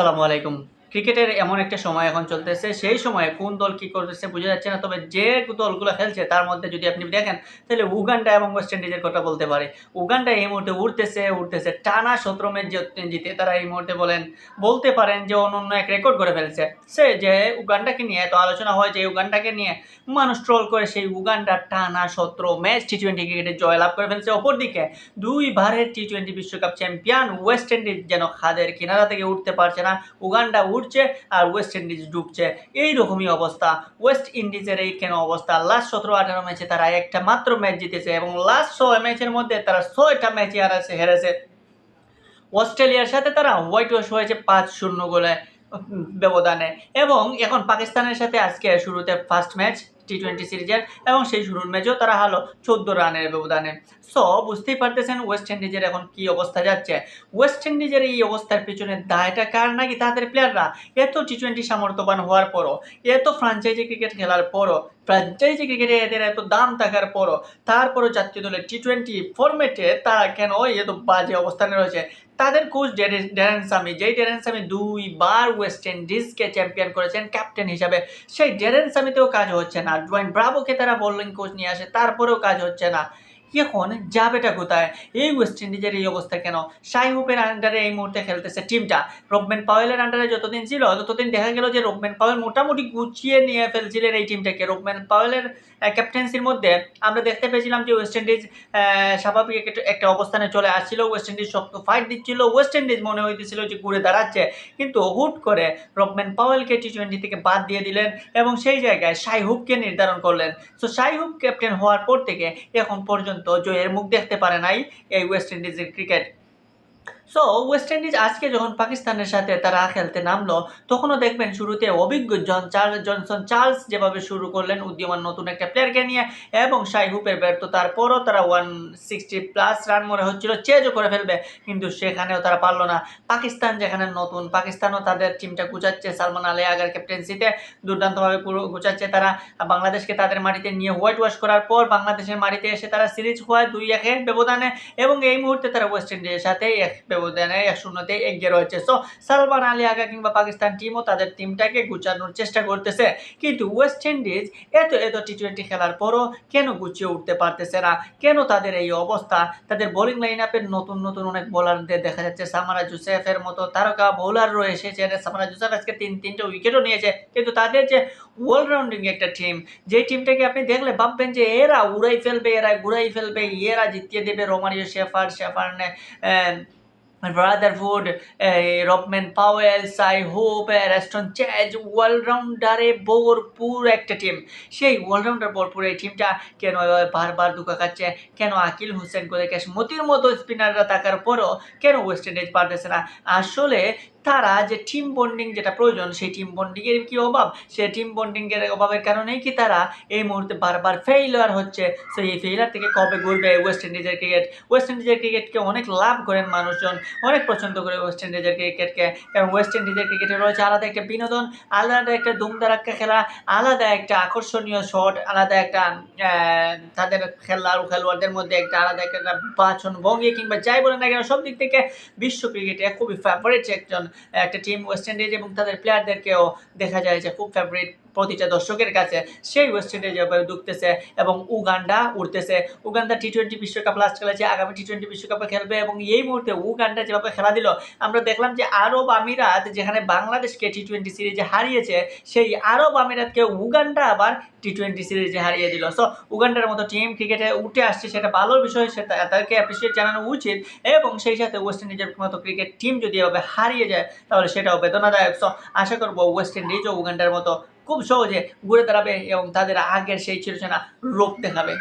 আসসালামু আলাইকুম। ক্রিকেটের এমন একটা সময় এখন চলতেছে। সেই সময়ে কোন দল কি করতেছে বোঝা যাচ্ছে না, তবে যে দলগুলো খেলছে, তার মধ্যে যদি আপনি দেখেন, তাহলে উগান্ডা এবং ওয়েস্ট ইন্ডিজের কথা বলতে পারে। উগান্ডা এই মুহূর্তে উঠতেছে উঠতেছে টানা সতেরো ম্যাচ জিতে তারা এই মুহূর্তে বলেন, বলতে পারেন যে অনন্য এক রেকর্ড করে ফেলছে। সে যে উগান্ডাকে নিয়ে এত আলোচনা হয়, যে উগান্ডাকে নিয়ে মানুষ ট্রল করে, সেই উগান্ডা টানা সতেরো ম্যাচ টি টোয়েন্টি ক্রিকেটে জয়লাভ করে ফেলছে। অপরদিকে দুইবারের টি টোয়েন্টি বিশ্বকাপ চ্যাম্পিয়ন ওয়েস্ট ইন্ডিজ যেন খাদের কিনারা থেকে উঠতে পারছে না, উগান্ডা উঠছে আর ওয়েস্ট ইন্ডিজ ডুবছে। এই রকমই অবস্থা। ওয়েস্ট ইন্ডিজের এই কেন অবস্থা? লাস্ট সতেরো আঠারো ম্যাচে তারা একটা মাত্র ম্যাচ জিতেছে এবং লাস্ট ছয় ম্যাচের মধ্যে তারা ছয়টা ম্যাচে হারাছে, হেরেছে। অস্ট্রেলিয়ার সাথে তারা হোয়াইট ওয়াশ হয়েছে পাঁচ শূন্য গোলে ব্যবধানে। এবং এখন পাকিস্তানের সাথে আজকে শুরুতে ফার্স্ট ম্যাচ টি টোয়েন্টি সিরিজের এবং সেই শুরুর ম্যাচেও তারা হালো চোদ্দ রানের ব্যবধানে। সো বুঝতেই পারতেছেন ওয়েস্ট ইন্ডিজের এখন কি অবস্থা যাচ্ছে। ওয়েস্ট ইন্ডিজের এই অবস্থার পিছনে দায়টা কার নাকি তাদের প্লেয়াররা এত টি টোয়েন্টি সামর্থ্যবান হওয়ার পরও, এত ফ্রাঞ্চাইজি ক্রিকেট খেলার পরও ফ্রাঞ্চাইজি ক্রিকেটে এদের এত দাম থাকার পরও, তারপরও জাতীয় দলের টি টোয়েন্টি ফরম্যাটে তারা কেন এত বাজে অবস্থানে রয়েছে? তাদের কোচ ড্যারেন সামি, যেই ড্যারেন সামি দুইবার ওয়েস্ট ইন্ডিজকে চ্যাম্পিয়ন করেছেন ক্যাপ্টেন হিসাবে। সেই ড্যারেন সামিতেও কাজ হচ্ছে না। জয়েন্ট ব্রাভোকে তারা বোলিং কোচ নিয়ে আসে, তারপরেও কাজ হচ্ছে না। এখন যাবেটা কোথায় এই ওয়েস্ট ইন্ডিজের এই অবস্থা কেন? শাইহুপের আন্ডারে এই মুহূর্তে খেলতেছে টিমটা রবম্যান পাওয়েলের আন্ডারে যতদিন ছিল, ততদিন দেখা গেল যে রবম্যান পাওয়েল মোটামুটি গুছিয়ে নিয়ে ফেলছিলেন এই টিমটাকে রবম্যান পাওয়েলের ক্যাপ্টেন্সির মধ্যে আমরা দেখতে পেয়েছিলাম যে ওয়েস্ট ইন্ডিজ স্বাভাবিক একটা- অবস্থানে চলে আসছিল। ওয়েস্ট ইন্ডিজ শক্ত ফাইট দিচ্ছিল। ওয়েস্ট ইন্ডিজ মনে হইতেছিল যে ঘুরে দাঁড়াচ্ছে। কিন্তু হুট করে রবম্যান পাওয়েলকে টি টোয়েন্টি থেকে বাদ দিয়ে দিলেন এবং সেই জায়গায় শাইহুবকে নির্ধারণ করলেন। সো শাইহুব ক্যাপ্টেন হওয়ার পর থেকে এখন পর্যন্ত জয়ের মুখ দেখতে পারে নাই এই ওয়েস্ট ইন্ডিজের ক্রিকেট। সো ওয়েস্ট ইন্ডিজ আজকে যখন পাকিস্তানের সাথে তারা খেলতে নামলো, তখনও দেখবেন শুরুতে অভিজ্ঞ জন চার্লস জনসন চার্লস যেভাবে শুরু করলেন, উদ্যমান নতুন একটা প্লেয়ারকে নিয়ে এবং শাইহুপের ব্যর্থতার পরও তারা ওয়ান সিক্সটি প্লাস রান মনে হচ্ছিল চেজও করে ফেলবে। কিন্তু সেখানেও তারা পারল না। পাকিস্তান যেখানে নতুন, পাকিস্তানও তাদের টিমটা গুছাচ্ছে। সালমান আলী আগার ক্যাপ্টেন্সিতে দুর্দান্তভাবে পুরো গুছাচ্ছে তারা। বাংলাদেশকে তাদের মাটিতে নিয়ে হোয়াইট ওয়াশ করার পর বাংলাদেশের মাটিতে এসে তারা সিরিজ হয় দুই একের ব্যবধানে এবং এই মুহূর্তে তারা ওয়েস্ট ইন্ডিজের সাথে এক ব্যবধানে এক শূন্যতে এগিয়ে রয়েছে। সো সালমান আলী আগা কিংবা পাকিস্তান টিমও তাদের টিমটাকে গুছানোর চেষ্টা করতেছে। কিন্তু ওয়েস্ট ইন্ডিজ এত এত টি টোয়েন্টি খেলার পরও কেন গুছিয়ে উঠতে পারতেছে না? কেন তাদের এই অবস্থা? তাদের বোলিং লাইন আপের নতুন নতুন অনেক বোলারদের দেখা যাচ্ছে। সামারা জুসেফের মতো তারকা বোলার রয়েছে সামারা জুসেফ আজকে তিন, তিনটে উইকেটও নিয়েছে। কিন্তু তাদের যে অলরাউন্ডিং একটা টিম যে টিমটাকে আপনি দেখলে ভাববেন যে এরা উড়াই ফেলবে, এরা ঘুরাই ফেলবে, এরা জিতিয়ে দেবে। Romario Shepherd Shepherd brotherhood Rovman Powell Shai Hope Roston Chase অলরাউন্ডারে ভরপুর একটা টিম সেই অলরাউন্ডার ভরপুর এই টিমটা কেন বারবার দুঃখ খাচ্ছে? কেন আকিল হোসেন করে ক্যাশ মতির মতো স্পিনাররা থাকার পরও কেন ওয়েস্ট ইন্ডিজ পারতেছে না? আসলে তারা যে টিম বন্ডিং যেটা প্রয়োজন, সেই টিম বন্ডিংয়ের কি অভাব? সেই টিম বন্ডিংয়ের অভাবের কারণেই কি তারা এই মুহূর্তে বারবার ফেইলার হচ্ছে? সো এই ফেইলার থেকে কবে ঘুরবে ওয়েস্ট ইন্ডিজের ক্রিকেট ওয়েস্ট ইন্ডিজের ক্রিকেটকে অনেক লাভ করেন মানুষজন, অনেক পছন্দ করে ওয়েস্ট ইন্ডিজের ক্রিকেটকে এবং ওয়েস্ট ইন্ডিজের ক্রিকেটে রয়েছে আলাদা একটা বিনোদন, আলাদা একটা দুমদারাক্কা খেলা, আলাদা একটা আকর্ষণীয় শট আলাদা একটা তাদের খেলার খেলোয়াড়দের মধ্যে একটা আলাদা একটা বাচন ভঙ্গি কিংবা যাই বলেন না কেন সব দিক থেকে বিশ্ব ক্রিকেটে খুবই ফেভারিট একজন একটা টিম ওয়েস্ট ইন্ডিজ এবং তাদের প্লেয়ারদেরকেও দেখা যায় যে খুব ফেভারিট প্রতিটা দর্শকের কাছে সেই ওয়েস্ট ইন্ডিজ যেভাবে ঢুকতেছে এবং উগান্ডা উঠতেছে উগান্ডা টি টোয়েন্টি বিশ্বকাপ লাস্ট খেলেছে, আগামী টি টোয়েন্টি বিশ্বকাপে খেলবে এবং এই মুহূর্তে উগান্ডা যেভাবে খেলা দিল, আমরা দেখলাম যে আরব আমিরাত যেখানে বাংলাদেশকে টি টোয়েন্টি সিরিজে হারিয়েছে, সেই আরব আমিরাতকে উগান্ডা আবার টি টোয়েন্টি সিরিজে হারিয়ে দিল। সো উগান্ডার মতো টিম ক্রিকেটে উঠে আসছে সেটা ভালোর বিষয়, সেটা তাদেরকে অ্যাপ্রিসিয়েট জানানো উচিত এবং সেই সাথে ওয়েস্ট ইন্ডিজের মতো ক্রিকেট টিম যদি এভাবে হারিয়ে যায়, তাহলে সেটাও বেদনাদায়ক। সো আশা করব ওয়েস্ট ইন্ডিজ ও উগান্ডার মতো খুব সহজে ঘুরে দাঁড়াবে এবং তাদের আগের সেই চিরচেনা রূপ দেখাবে।